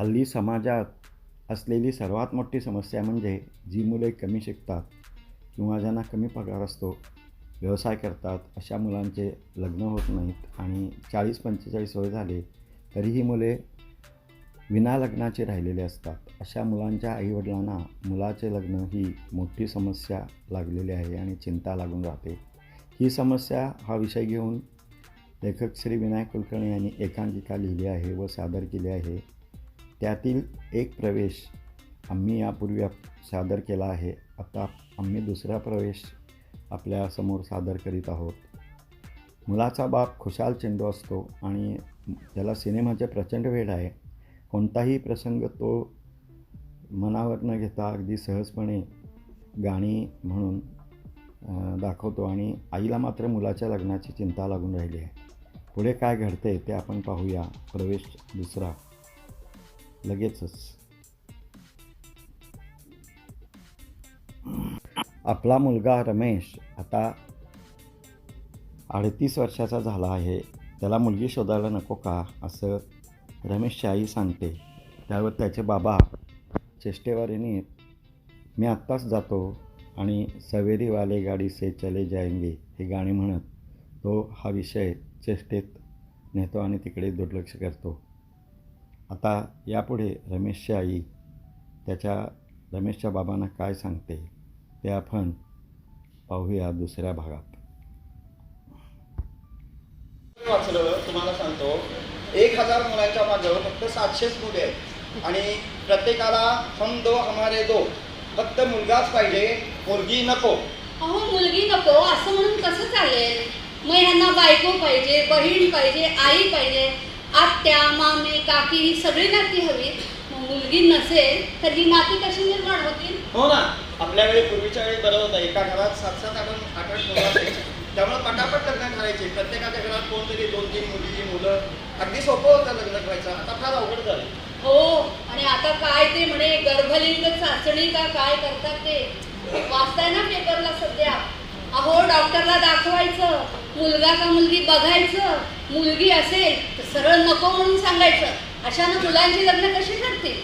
हल्ली समाजात असलेली सर्वात मोठी समस्या म्हणजे जी मुले कमी शिकतात किंवा ज्यांना कमी पगार असतो व्यवसाय करतात अशा मुलांचे लग्न होत नाहीत आणि चाळीस पंचेचाळीस वय झाले तरीही मुले विना लग्नाचे राहिलेले असतात. अशा मुलांच्या आईवडिलांना मुलाचे लग्न ही मोठी समस्या लागलेली आहे आणि चिंता लागून राहते. ही समस्या हा विषय घेऊन लेखक श्री विनायक कुलकर्णी यांनी एकांकिका लिहिली आहे व सादर केली आहे. त्यातील एक प्रवेश आम्ही यापूर्वी सादर केला आहे. आता आम्ही दुसरा प्रवेश आपल्यासमोर सादर करीत आहोत. मुलाचा बाप खुशाल चेंडू असतो आणि त्याला सिनेमाचे प्रचंड वेळ आहे कोणताही प्रसंग तो मनावर न घेता अगदी सहजपणे गाणी म्हणून दाखवतो आणि आईला मात्र मुलाच्या लग्नाची चिंता लागून राहिली आहे. पुढे काय घडते ते आपण पाहूया. प्रवेश दुसरा. लगेचच. आपला मुलगा रमेश आता अडतीस वर्षाचा झाला आहे. त्याला मुलगी शोधायला नको का? असं रमेशची आई सांगते. त्यावर त्याचे बाबा चेष्टेवारीने मी आत्ताच जातो आणि सवेरी वाले गाडी से चले जायंगे हे गाणे म्हणत तो हा विषय चेष्टेत नेतो आणि तिकडे दुर्लक्ष करतो. आता यापुढे रमेशची आई त्याच्या रमेशच्या बाबांना काय सांगते ते आपण पाहूया दुसऱ्या भागात. वाचलं तुम्हाला सांगतो एक हजार मुलांच्या मागं फक्त सातशेच मुले आहेत. आणि प्रत्येकाला हम दो हमारे दो. फक्त मुलगाच पाहिजे मुलगी नको. अहो मुलगी नको असं म्हणून कसं चालेल? मग ह्यांना बायको पाहिजे बहीण पाहिजे आई पाहिजे. आत्या मामे काकी ही सगळी नाती हवी मुलगी नसेल तर ही नाती कशी निर्माण होतील? हो ना. आपल्या वेळी पूर्वीच्या वेळी बरं होतं. एका घरात सात सात आठ आठ आठ मुलं असायची. त्यामुळे पटापट लग्न करायचे. प्रत्येकाच्या घरात कोणतरी दोन तीन मुली मुलं. अगदी सोपं होतं लग्न करायचं आता फार अवघड झालं हो. आणि आता काय ते म्हणे गर्भलिंग चाचणी का काय करतात ते? वाचताय ना पेपरला सध्या? अहो डॉक्टरला दाखवायचं. मुलगा का मुलगी बघायचं. मुलगी असेल तर सरळ नको म्हणून सांगायचं. अशानं मुलांची लग्न कशी ठरतील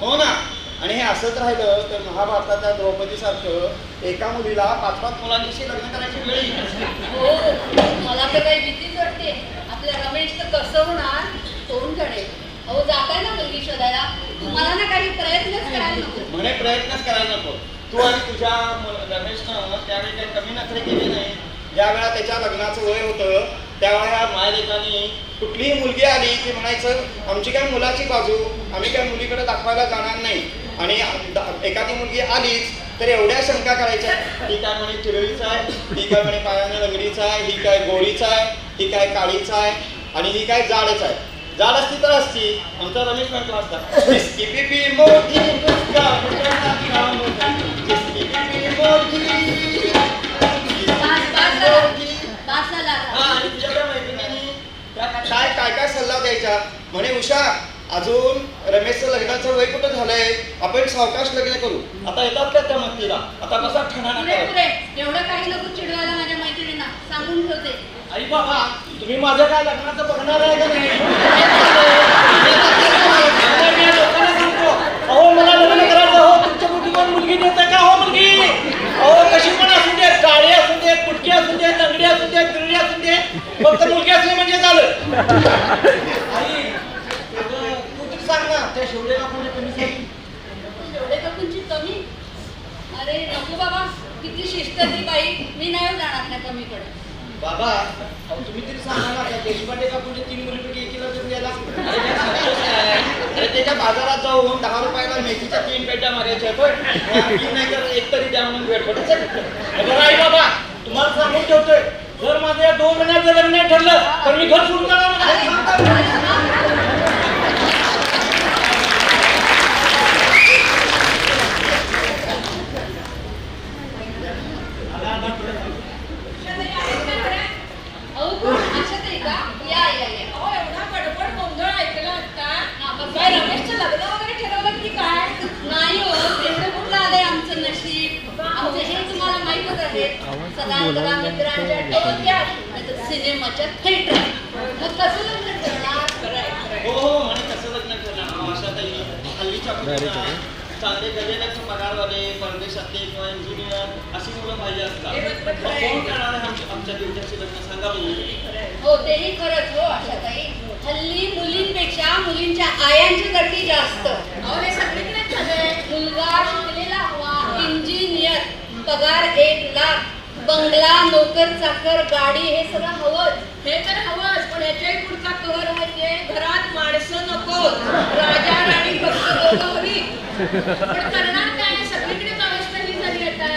हो ना. आणि हे असंच राहिलं तर महाभारताच्या द्रौपदी सारखं एका मुलीला पाच पाच मुलांशी लग्न करायची वेळ. हो. मला तर काही भीतीच वाटते. आपल्या रमेश तर कसं होणार? कोण कळेल अहो जाताय ना मुलगी शोधायला? तुम्हाला ना काही प्रयत्नच करायला नको. म्हणे प्रयत्नच करायला नको. तू आणि तुझ्या रमेशनं त्यावेळी काही कमी नखरे केले नाही. ज्या वेळा त्याच्या लग्नाचं वय होतं त्यावेळेला मायलेकांनी कुठलीही मुलगी आली की म्हणायचं आमची काय मुलाची बाजू? आम्ही काय मुलीकडे दाखवायला जाणार नाही. आणि एखादी मुलगी आलीच तर एवढ्या शंका करायच्या. ही काय म्हणे चिरळीचा आहे? ही काय म्हणे पायाने लंगडीचा आहे? ही काय गोळीचा आहे? ही काय काळीचा आहे? आणि ही काय जाडच आहे? जाड असती तर असती. आमचा रमेश म्हटला असता मोठी. काय सल्ला द्यायचा? म्हणे उषा अजून रमेशचं लग्नाचं वय कुठं झालंय? आपण सावकाश लग्न करू. आता येतात का त्या मस्तीला आता कसा पुरे एवढं काही नको चिडवायला माझ्या मैत्रिणींना. सांगून ठेवते. आई बाबा तुम्ही माझं काय लग्नाचं बघणार आहे का नाही? लोकांना सांगतो अहो मला लग्न करायचं. हो तुमच्या मुलगी पण मुलगी देते का? हो मुलगी! अहो कशी पण असू दे काळी असू दे कुटकी असू दे लंगडी असू दे गिरडी असू दे फक्त मुलगी असली म्हणजे झालं. आई तू तरी सांग ना त्या शेवटेला कोणी कमी सांग. एवढे कपूंची कमी? अरे नको बाबा किती शिस्त ती बाई. मी नाही जाणार त्या कमीकडे. बाबा अहो तुम्ही तरी सांगा ना त्या देशपांडे का म्हणजे तीन मुलीपैकी एकीला जर गेला अरे त्याच्या बाजारात जाऊन दहा रुपयाला मेथीच्या तीन पेट्या मारायच्या पण नाही तर एक तरी द्या म्हणून भेट आई बाबा तुम्हाला सांगून ठेवतोय. जर माझं या दोन महिन्यात लग्न नाही ठरलं तर मी घर सोडून नाही. हा, बस काय रमेशचं लग्न वगैरे ठरवलं की काय? नाही तेवढं कुठलं आलंय आमचं नशीब? माहीतच मित्रांच्या टोक्यात नाहीतर सिनेमाच्या मग कसं लग्न करणार हो हो कसं लग्न करणार चांगले गजेलक्ष पगारवाले परदेशातले किंवा इंजिनियर अशी मुलं पाहिजे असतात मग कोण करणार आमच्या आमच्या लग्न सांगा बघू हो तेही खरंच हो आशाताई. हल्ली मुलींपेक्षा मुलींच्या आयांची गळती जास्त अहो हे सगळीकडेच झालंय मुलगा शिकलेला हवा इंजिनियर पगार एक लाख बंगला नोकर चाकर गाडी हे सगळं हवंच. हे तर हवंच पण याच्याही पुढचा कहर माहितीये घरात माणसं नको. राजा राणी फक्त दोघं हवी पण करणार काय? सगळीकडेच अवस्था ही झाली आता.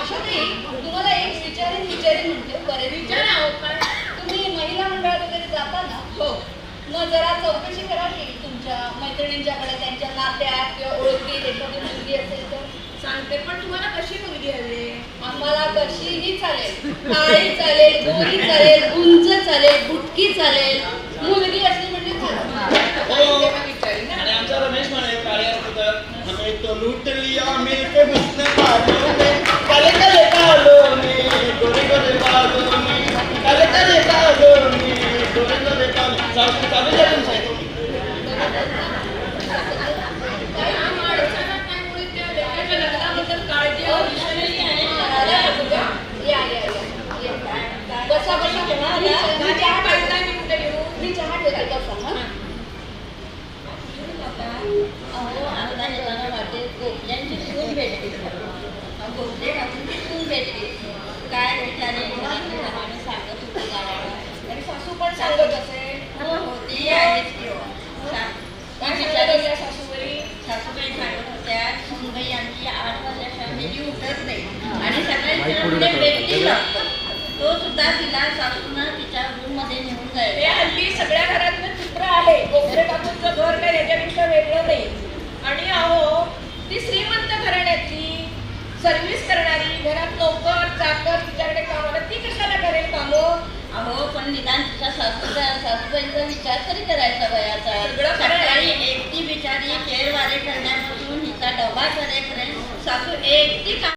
आशाताई तुम्हाला एक विचारेन विचारेन म्हणते. बरे विचारा अहो काय तुम्ही महिला मंडळात वगैरे जाता ना हो. मग जरा चौकशी करा की तुमच्या मैत्रिणींच्याकडे त्यांच्या नात्यात किंवा ओळखीत एखादी मुलगी असेल तर. सांगते पण तुम्हाला कशी मुलगी हवी? आम्हाला कशीही चालेल. काळी चालेल गोरी चालेल उंच चालेल बुटकी चालेल. मुलगी असली म्हणजे आणि आमचा रमेश म्हणे काळे होतं हमें तो लूट लिया मिलके हुस्न बालों में काले काले बालों में गोरे गोरे बालों में काले काले बालों में गोरे गोरे बालों चालू चालू द्या तुमचं हे. काय या माणसाला काय मुळे त्या लेकराच्या लग्नाबद्दल काळजी आहे, विषयही आहे. या या या या. बसा बसा मी मी गाडी चहा पाहिजे ठेवते. मी कुठे घेऊ मी चहा ठेवते बसा हं. अहो आता येताना वाटेत गोपल्यांची सून भेटली गोपले काकूंची सून भेटली काय सांगत होती गावाला सासू पण असे सासूबाई सासूबाई सांगत होत्या सुनबाई आमची आठ वाजल्याशिवाय मेली उठत नाही. आणि तो सुद्धा तिला सासूनं तिच्या रूममध्ये नेऊन हे जायचा. हल्ली सगळ्या घरातलं चित्र आहे. कोपरे काकूंचं घर काय याच्यापेक्षा वेगळं नाही. आणि अहो ती श्रीमंत घराण्यातली सर्व्हिस करणारी घरात नोकर चाकर तिच्याकडे कामाला ती कशाला करेल कामं? अहो पण निदान तिच्या सासूचा सासूबाईचा विचार तरी करायचा वयाचा. सगळं. सकाळी एकटी बिचारी केरवारे करण्यापासून हिचा डबा करेपर्यंत सासू एकटी